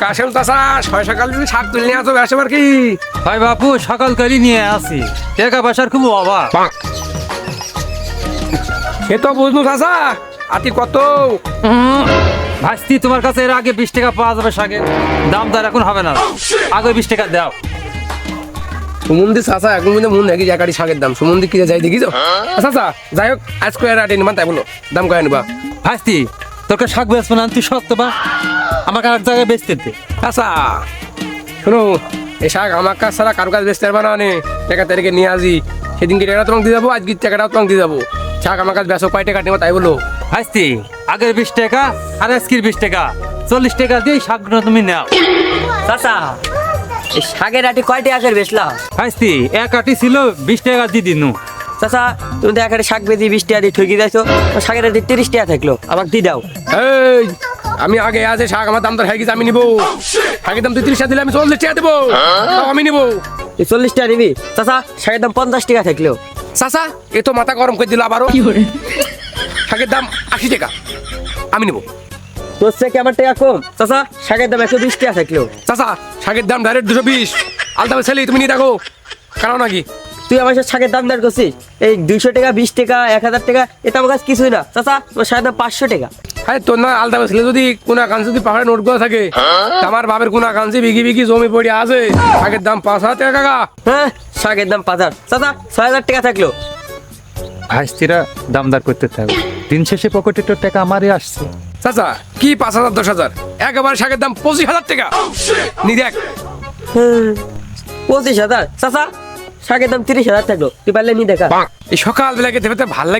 কাশেম চাষা ছয় সকাল যদি শাক তুলে নিয়ে আসো ব্যবসা কি? ভাই বাপু সকাল করে নিয়ে আসি। টাকা পয়সার খুব অভাব। সে তো বুঝলু চাষা আতি কত? ভাস্তি তোমার কাছে এর আগে বিশ টাকা পাওয়া যাবে শাকের দাম দর এখন হবে না। আগে বিশ টাকা দাও। সুমন্দি চাষা এখন কিন্তু মন দেখি শাকের দাম। সুমন্দি কি যাই দেখি তো চাষা যাই হোক আজকে আর আটে নিবান তাই বলো। দাম কয়ে নিবা ভাস্তি তোকে শাক বেচবো না তুই সত্য বা? আমাকে এক জায়গায় বেচতে দে। চাষা শোনো এই শাক আমার কাছ ছাড়া কারও কাজ বেচতে পারবা না নে। টাকা তারিখে নিয়ে আসি। সেদিনকে টাকাটা তোমাকে দিয়ে যাব আজকে টাকাটাও তোমাকে দিয়ে যাব। শাক আমার কাছে বেসো কয় টাকা নেব তাই বলো। ভাস্তি আগের বিশ টাকা আর আজকের বিশ টাকা। চল্লিশ টাকা দিয়ে শাকগুলো তুমি নাও। চাচা এই শাকের আটি কয় টাকা করে বেচলা? ভাস্তি এক আটি ছিল বিশ টাকা দিয়ে দিনু। চাচা তুমি তো এখানে শাক বেদি বিশ টাকা দিয়ে ঠকি যাইছো শাকের আটি তিরিশ টাকা থাকল আমাকে দিয়ে দাও। এই আমি আগে আছে শাক আমার দাম দর হয়ে গেছে আমি নিবো। শাকের দাম তুই তিরিশ টাকা দিলে আমি চল্লিশ টাকা দেবো। আমি নিবো। তুই চল্লিশ টাকা নিবি? চাচা শাকের দাম পঞ্চাশ টাকা থাকল চাচা এ তো মাথা গরম করে দিল আবারও। শাকের দাম আশি টাকা। আমি নিবো। তোর থেকে আমার টাকা কম? চাচা শাকের দাম একশো বিশ টাকা থাকল চাচা শাকের দাম ডাইরেক্ট দুশো বিশ। আলতা ছেলে তুমি নিয়ে দেখো কারণ নাকি? তুই আমার সাথে শাকের দাম দর করছিস? এই দুইশো টাকা বিশ টাকা এক হাজার টাকা এটা আমার কাছে কিছুই না। চাচা তোমার শাকের দাম পাঁচশো টাকা। আরে তোর না আলতা ছেলে। যদি কোন কাঞ্চি যদি পাহাড়ে নোটগুলো থাকে আমার বাপের কোন কাঞ্চি বিঘি বিঘি জমি পড়ে আছে। শাকের দাম পাঁচ হাজার টাকা কাকা। হ্যাঁ শাকের দাম পাঁচ হাজার। চাচা ছয় হাজার টাকা থাকল। ভাস্তিরা দামদার করতে থাকবে দিন শেষে পকেটে তো টাকা আমারই আসছে। চাচা কি পাঁচ হাজার দশ হাজার? একেবারে শাকের দাম পঁচিশ হাজার টাকা। নি দেখ। হ্যাঁ, পঁচিশ হাজার। চাচা শাকের দাম তিরিশ হাজার থাকল। তুই পারলে নি দেখা। এই সকাল বেলাকে দেবে ভালো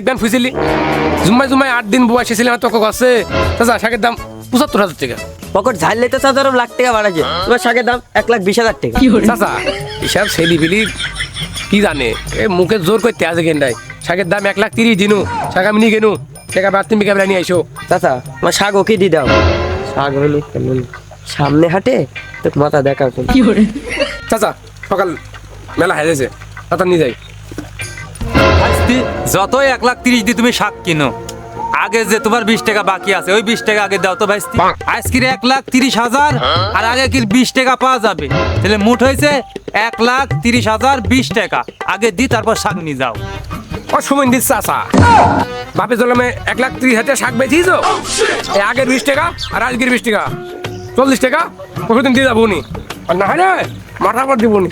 জুম্মাই জুম্মাই আট দিন এসেছিলাম তোকে কাছে চাচা শাকের দাম পঁচাত্তর হাজার টাকা। পকেট ঝাড়লে তো চাচা লাখ টাকা বাড়াচ্ছে তোমার শাকের দাম এক লাখ বিশ হাজার টাকা। চাচা এসব ছেলি ফেলি কি জানে? এ মুখে জোর করতে আছে কেনটাই শাকের দাম এক লাখ তিরিশ দিনু। শাক আমি নিয়ে গেনু। টাকা বাদ তুমি বিকাবেলা নিয়ে আইসো। চাচা আমার শাক ওকে দিয়ে দাও। শাক হলো কেমন? সামনে হাটে তো মাথা দেখা চাচা সকাল মেলা হেরেছে চাচা নিয়ে যাই। যতই এক লাখ তিরিশ দিয়ে তুমি শাক কিনো আগে যে তোমার বিশ টাকা বাকি আছে ওই বিশ টাকা আগে দাও তো ভাইস্তি। আজকের এক লাখ তিরিশ হাজার আর আগে কি বিশ টাকা পাওয়া যাবে। তাহলে মুঠ হয়েছে এক লাখ তিরিশ হাজার বিশ টাকা। আগে দি তারপর শাক নিয়ে যাও। ও সময় দিস চাচা। বাপে জলমে এক লাখ তিরিশ হাজার শাক বেচিস এই আগের বিশ টাকা আর আজকের বিশ টাকা। চল্লিশ টাকা পরশু দিন দিয়ে যাব নি আর না হলে মাথার পর দিব নি